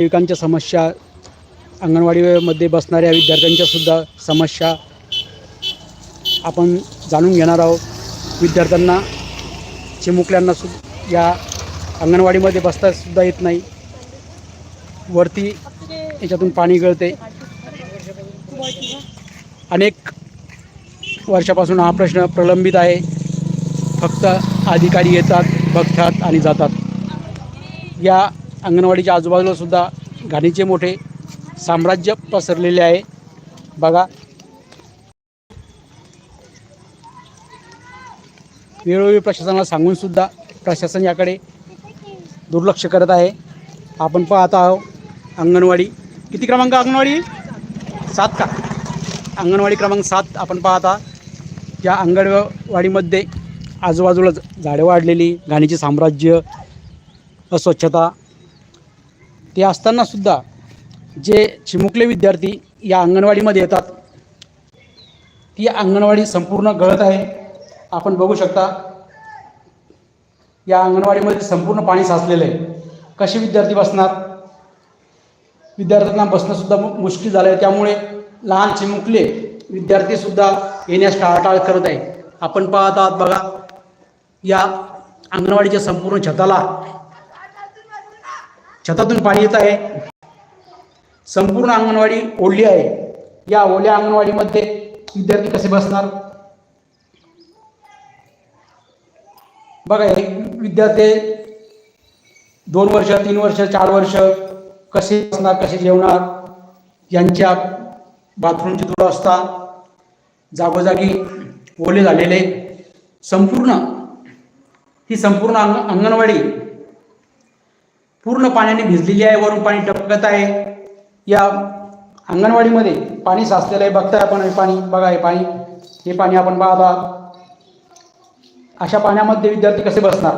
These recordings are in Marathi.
सेविकांच्या समस्या अंगणवाडीमध्ये बसणाऱ्या विद्यार्थ्यांच्या सुद्धा समस्या आपण जाणून घेणार आहोत. विद्यार्थ्यांना चिमुकल्यांना सु या अंगणवाडीमध्ये बसता सुद्धा येत नाही. वरती याच्यातून पाणी गळते. अनेक वर्षापासून हा प्रश्न प्रलंबित आहे. फक्त अधिकारी येतात बघतात आणि जातात. या अंगणवाडीच्या आजूबाजूला सुद्धा घाणीचे मोठे साम्राज्य पसरलेले आहे. बघा. वेळोवेळी प्रशासनाला सांगूनसुद्धा प्रशासन याकडे दुर्लक्ष करत आहे. आपण पाहत आहोत अंगणवाडी. किती क्रमांक अंगणवाडी? सात का? अंगणवाडी क्रमांक सात आपण पाहता या अंगणवाडीमध्ये आजूबाजूला झाडे वाढलेली घाणीचे साम्राज्य अस्वच्छता ते असतानासुद्धा जे चिमुकले विद्यार्थी या अंगणवाडीमध्ये येतात ती अंगणवाडी संपूर्ण गळत आहे. आपण बघू शकता या अंगणवाडीमध्ये संपूर्ण पाणी साचलेलं आहे. कसे विद्यार्थी बसणार? विद्यार्थ्यांना बसणंसुद्धा मुश्किल झालं आहे त्यामुळे लहान चिमुकले विद्यार्थीसुद्धा येण्यास टाळाटाळ करत आहे आपण पाहत आहात बघा या अंगणवाडीच्या संपूर्ण छताला छतातून पाणी येत आहे. संपूर्ण अंगणवाडी ओढली आहे. या ओल्या अंगणवाडीमध्ये विद्यार्थी कसे बसणार? बघा एक विद्यार्थी दोन वर्ष तीन वर्ष चार वर्ष कसे बसणार कसे जेवणार? यांच्या बाथरूमची दुरावस्था जागोजागी ओले झालेले. संपूर्ण ही संपूर्ण अंग अंगणवाडी पूर्ण पाण्याने भिजलेली आहे वरून पाणी टपकत आहे. या अंगणवाडीमध्ये पाणी साचलेलं आहे. बघताय आपण हे पाणी. बघा हे पाणी. हे पाणी आपण पाहता. अशा पाण्यामध्ये विद्यार्थी कसे बसणार?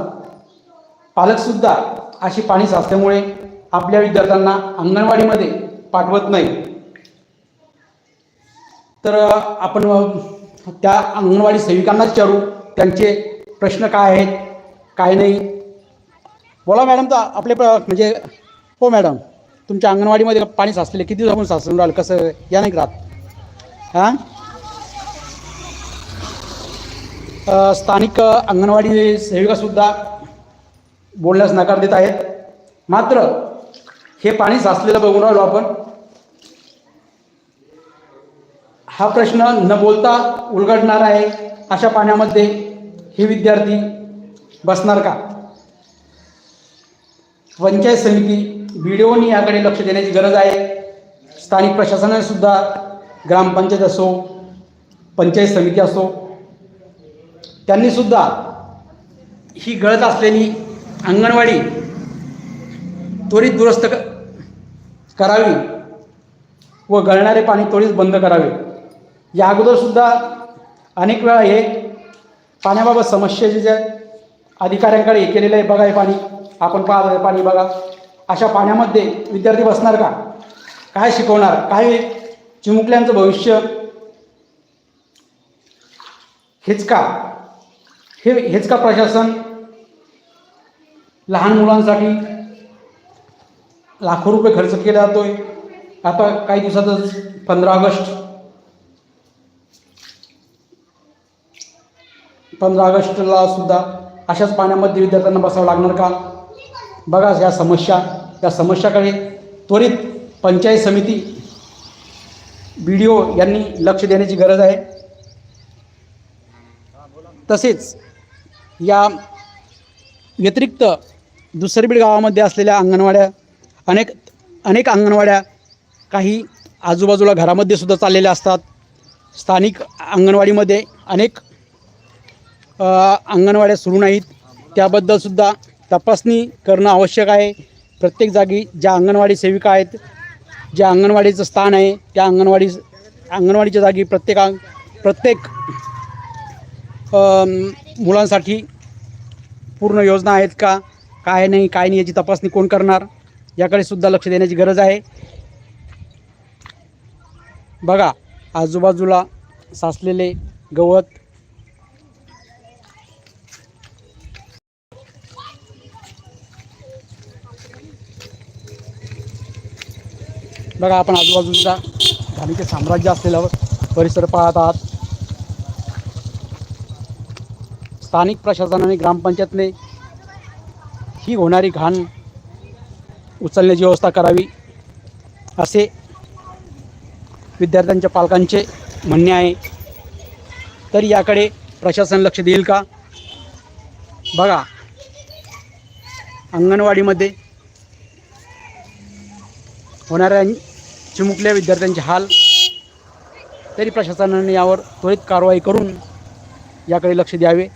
पालकसुद्धा अशी पाणी साचल्यामुळे आपल्या विद्यार्थ्यांना अंगणवाडीमध्ये पाठवत नाही. तर आपण त्या अंगणवाडी सेविकांनाच विचारू. त्यांचे प्रश्न काय आहेत? काय नाही? बोला मॅडम तर आपले म्हणजे हो मॅडम तुमच्या अंगणवाडीमध्ये पाणी साचलेले किती दिवसापासून साचून राहिलं? कसं या नाही राहत? हां? स्थानिक अंगणवाडी सेविकासुद्धा बोलण्यास नकार देत आहेत. मात्र हे पाणी साचलेलं बघून राहिलो आपण. हा प्रश्न न बोलता उलगडणार आहे अशा पाण्यामध्ये हे विद्यार्थी बसणार का? पंचायत समिती बी डी ओनी याकडे लक्ष देण्याची गरज आहे. स्थानिक प्रशासनाने सुद्धा ग्रामपंचायत असो पंचायत समिती असो त्यांनी सुद्धा ही गळत असलेली अंगणवाडी त्वरित दुरुस्त क करावी व गळणारे पाणी त्वरित बंद करावे. या अगोदरसुद्धा अनेक वेळा हे पाण्याबाबत समस्या जे ज्या अधिकाऱ्यांकडे हे केलेलं आहे. बघा हे पाणी. आपण पाहत आहे पाणी बघा. अशा पाण्यामध्ये विद्यार्थी बसणार का? काय शिकवणार? काय चिमुकल्यांचं भविष्य? हेच का? हे हेच का प्रशासन? लहान मुलांसाठी लाखो रुपये खर्च केला जातोय. आता काही दिवसातच पंधरा ऑगस्ट. पंधरा ऑगस्टला सुद्धा अशाच पाण्यामध्ये विद्यार्थ्यांना बसावं लागणार का? बघा या समस्या या समस्याकडे त्वरित पंचायत समिती बी डी ओ यांनी लक्ष देण्याची गरज आहे. तसेच या व्यतिरिक्त दुसरबीड गावामध्ये असलेल्या अंगणवाड्या अनेक अनेक अंगणवाड्या काही आजूबाजूला घरामध्ये सुद्धा चाललेल्या असतात. स्थानिक अंगणवाडीमध्ये अनेक अंगणवाड्या सुरू नाहीत. त्याबद्दलसुद्धा तपासणी करणं आवश्यक आहे. प्रत्येक जागी ज्या अंगणवाडी सेविका आहेत ज्या अंगणवाडीचं स्थान आहे त्या अंगणवाडी अंगणवाडीच्या जागी प्रत्येक प्रत्येक मुलांसाठी पूर्ण योजना आहेत का काय नाही काय नाही याची तपासणी कोण करणार याकडे सुद्धा लक्ष देण्याची गरज आहे. बघा आजूबाजूला साचलेले गवत बघा आपण आजूबाजूचा घाणीचे साम्राज्य असलेला परिसर पाहत आहात. स्थानिक प्रशासनाने ग्रामपंचायतने ही होणारी घाण उचलण्याची व्यवस्था करावी असे विद्यार्थ्यांच्या पालकांचे म्हणणे आहे. तर याकडे प्रशासन लक्ष देईल का? बघा अंगणवाडीमध्ये होणाऱ्या चिमुकल्या विद्यार्थ्यांचे हाल. तरी प्रशासनाने यावर त्वरित कारवाई करून याकडे लक्ष द्यावे.